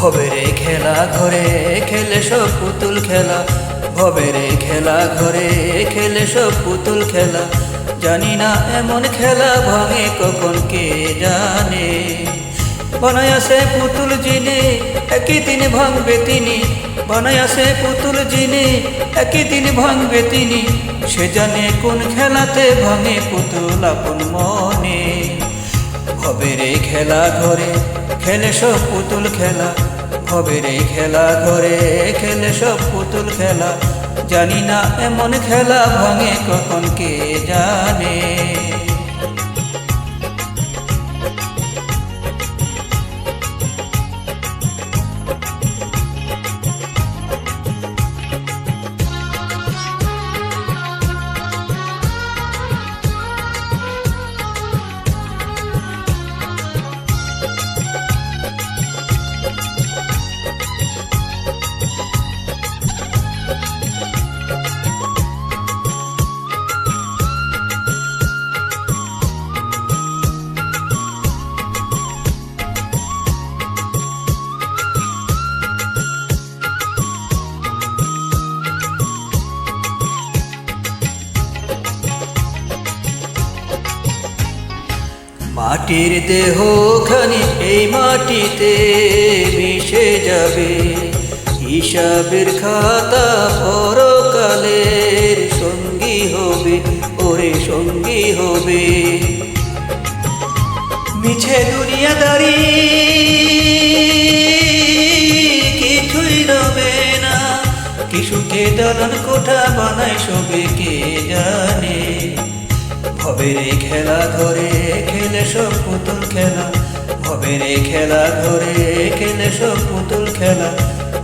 ভবেরে খেলা ঘরে খেলে সব পুতুল খেলা। ভবেরে খেলা ঘরে খেলে সব পুতুল খেলা। জানি না এমন খেলা ভাঙে কখন কে জানে। বানায় আসে পুতুল জিনে, একই দিন ভাঙবে তিনি। বানায় আসে পুতুল জিনে, একই দিন ভাঙবে তিনি। সে জানে কোন খেলাতে ভাঙে পুতুল আপন মনে। ভবেরে খেলা ঘরে খেলে সব পুতুল খেলা। ভবেরে খেলা ঘরে খেলে সব পুতুল খেলা। জানি না এমন খেলা ভাঙে কখন কে জানে। মাটির দেহ খানি এই মাটিতে মিশে যাবে। হিসাবের খাতা পরকালের সঙ্গী হবে, ওরে সঙ্গী হবে। মিছে দুনিয়াদারি কিছুই রবে না কিছুকে দালান কোঠা বানায় সবে কে জানে? ভবেরে খেলা ধরে, খেলে সব পুতুল খেলা। ভবেরে খেলা ধরে, খেলে সব পুতুল খেলা।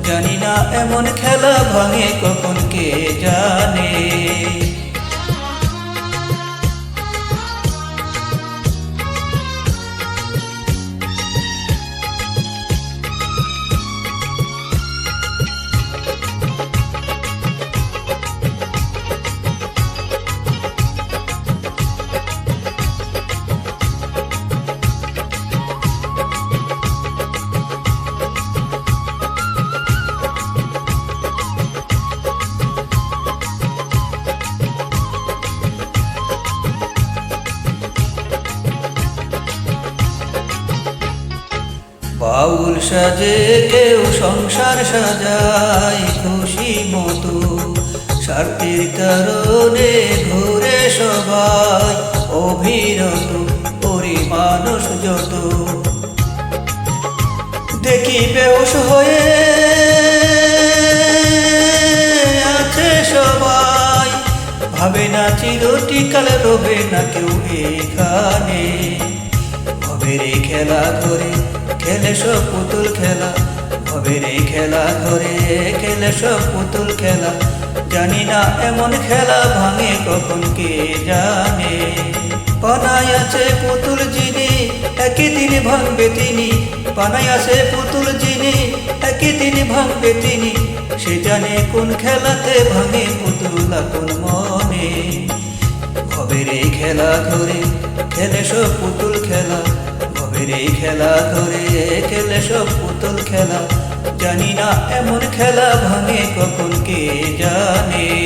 জানি না এমন খেলা ভাঙে কখন কে জানে। বাউল সাজে কেউ সংসার সাজায় খুশি মতো। স্বার্থের কারণে ঘুরে সবাই অভিরত ওরে মানুষ যত। দেখি বেউস হয়ে আছে সবাই। ভাবে না চিরটিকাল রবে না কেউ এখানে। খেলা করে খেলে সব পুতুল খেলা? ভবেরে খেলা করে খেলে সব পুতুল খেলা? জানি না এমন খেলা ভাঙে কখন কে জানে। পানায় আছে পুতুল যিনি একই দিন ভাঙবে তিনি। পানায় আছে পুতুল যিনি একই দিন ভাঙবে তিনি। সে জানে কোন খেলাতে ভাঙে পুতুল কোন মনে। ভবেরে খেলা ধরে খেলে সব পুতুল খেলা? ভবেরে খেলা ধরে খেলে সব পুতুল খেলা জানি না এমন খেলা ভাঙে কখন কে জানে।